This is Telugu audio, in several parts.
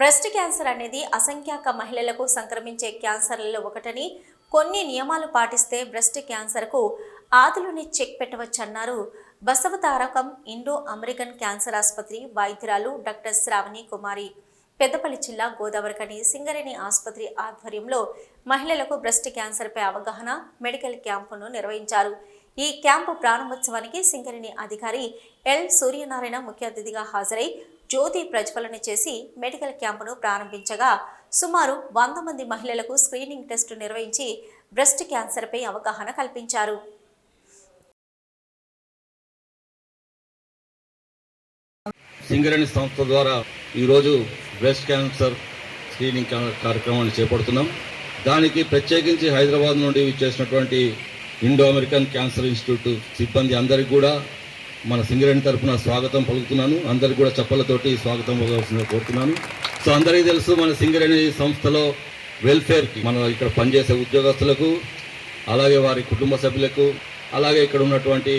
బ్రెస్ట్ క్యాన్సర్ అనేది అసంఖ్యాక మహిళలకు సంక్రమించే క్యాన్సర్లలో ఒకటని కొన్ని నియమాలు పాటిస్తే బ్రెస్ట్ క్యాన్సర్కు ఆదులుని చెక్ పెట్టవచ్చన్నారు. బసవతారకం ఇండో అమెరికన్ క్యాన్సర్ ఆసుపత్రి వైద్యురాలు డాక్టర్ శ్రావణి కుమారి. పెద్దపల్లి జిల్లా గోదావరికని సింగరేణి ఆసుపత్రి ఆధ్వర్యంలో మహిళలకు బ్రెస్ట్ క్యాన్సర్పై అవగాహన మెడికల్ క్యాంపును నిర్వహించారు. ఈ క్యాంపు ప్రారంభోత్సవానికి సింగరేణి అధికారి ఎల్ సూర్యనారాయణ ముఖ్య అతిథిగా హాజరై జ్యోతి ప్రజ్వలన చేసి మెడికల్ క్యాంపును ప్రారంభించగా సుమారు వంద మంది మహిళలకు స్క్రీనింగ్ టెస్టు నిర్వహించి బ్రెస్ట్ క్యాన్సర్పై అవగాహన కల్పించారు. సింగరేణి సంస్థ ద్వారా ఈరోజు బ్రెస్ట్ క్యాన్సర్ స్క్రీనింగ్ కార్యక్రమాన్ని చేపడుతున్నాం. దానికి ప్రత్యేకించి హైదరాబాద్ నుండి చేసినటువంటి ఇండో అమెరికన్ క్యాన్సర్ ఇన్స్టిట్యూట్ సిబ్బంది అందరికీ కూడా మన సింగరేణి తరఫున స్వాగతం పలుకుతున్నాను. అందరికీ కూడా చప్పలతోటి స్వాగతం పలకాల్సిందిగా కోరుతున్నాను. సో అందరికీ తెలుసు మన సింగరేణి సంస్థలో వెల్ఫేర్కి మన ఇక్కడ పనిచేసే ఉద్యోగస్తులకు అలాగే వారి కుటుంబ సభ్యులకు అలాగే ఇక్కడ ఉన్నటువంటి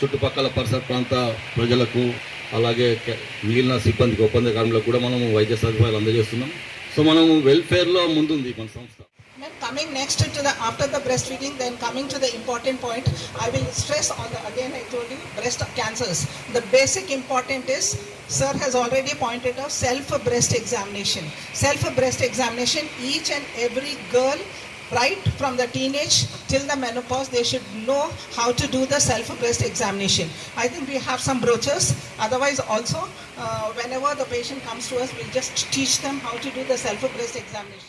చుట్టుపక్కల పరిసర ప్రాంత ప్రజలకు అలాగే మిగిలిన సిబ్బందికి ఒప్పంద కార్మికులకు కూడా మనము వైద్య సదుపాయాలు అందజేస్తున్నాం. సో మనము వెల్ఫేర్లో ముందుంది మన సంస్థ. Coming next to the after the breastfeeding, then coming to the important point, I will stress on the again I told you breast cancers. The basic important is sir has already pointed out self breast examination. Self breast examination. Each and every girl. Right from the teenage till the menopause, they should know how to do the self breast examination. I think we have some brochures. Otherwise, also, uh, whenever the patient comes to us, we'll just teach them how to do the self breast examination.